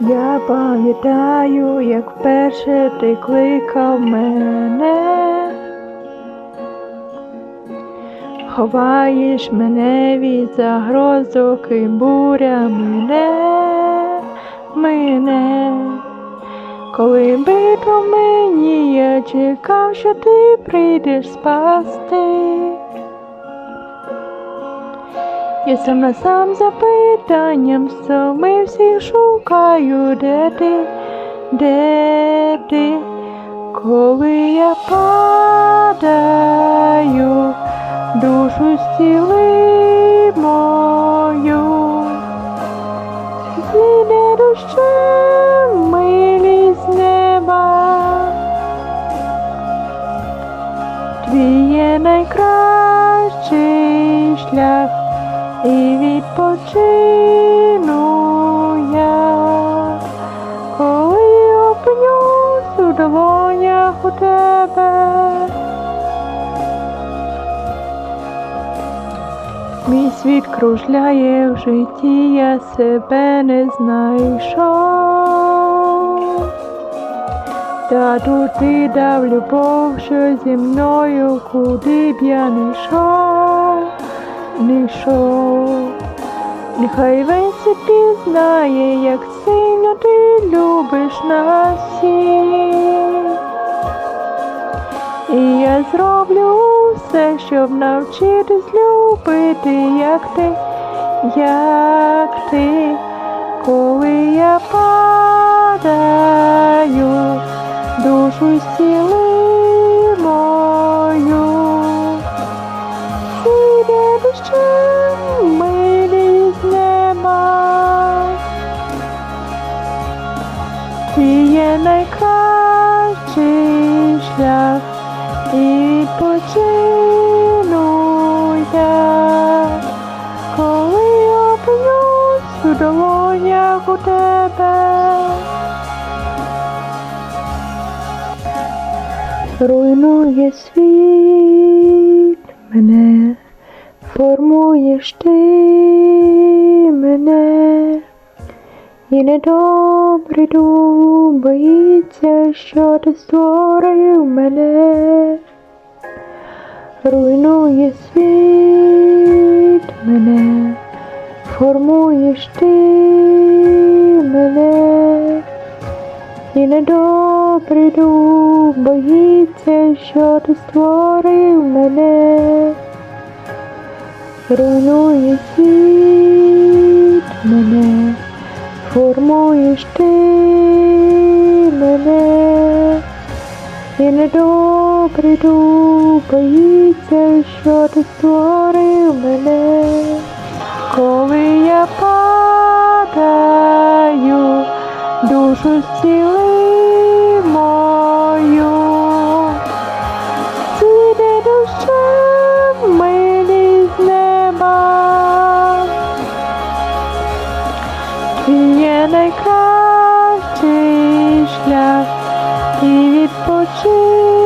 Я пам'ятаю, як вперше ти кликав мене, ховаєш мене від загрозок і буря мене, мене. Коли битва мені, я чекав, що ти прийдеш спасти. Я сам на сам запитанням стомився, шукаю, де ти, де ти, коли я падаю, душу стіли мою, зійде дощем милі з неба, твій є найкращий шлях і відпочину я, коли опинюсь у долонях у тебе. Мій світ кружляє в житті, я себе не знайшов. Та тут ти дав любов, що зі мною, куди б я не йшов не йшов. Нехай весь світ пізнає, як сильно ти любиш нас всіх. І я зроблю все, щоб навчитись любити, як ти, як ти, коли я падаю, душу зціли є найкращий шлях і відпочину я, коли опинюсь у долонях у тебе. Руйнує світ мене, формуєш ти мене, і недобрий дух боїться, що ти створив мене, руйнує світ мене, формуєш ти мене. І недобрий дух боїться, що ти створив мене, руйнує світ мене, формуєш ти мене і недобре боїться, що ти створив мене, коли я падаю, душу зціли мою, Сіде душа милі з неба, ти є найкращий шлях і відпочив.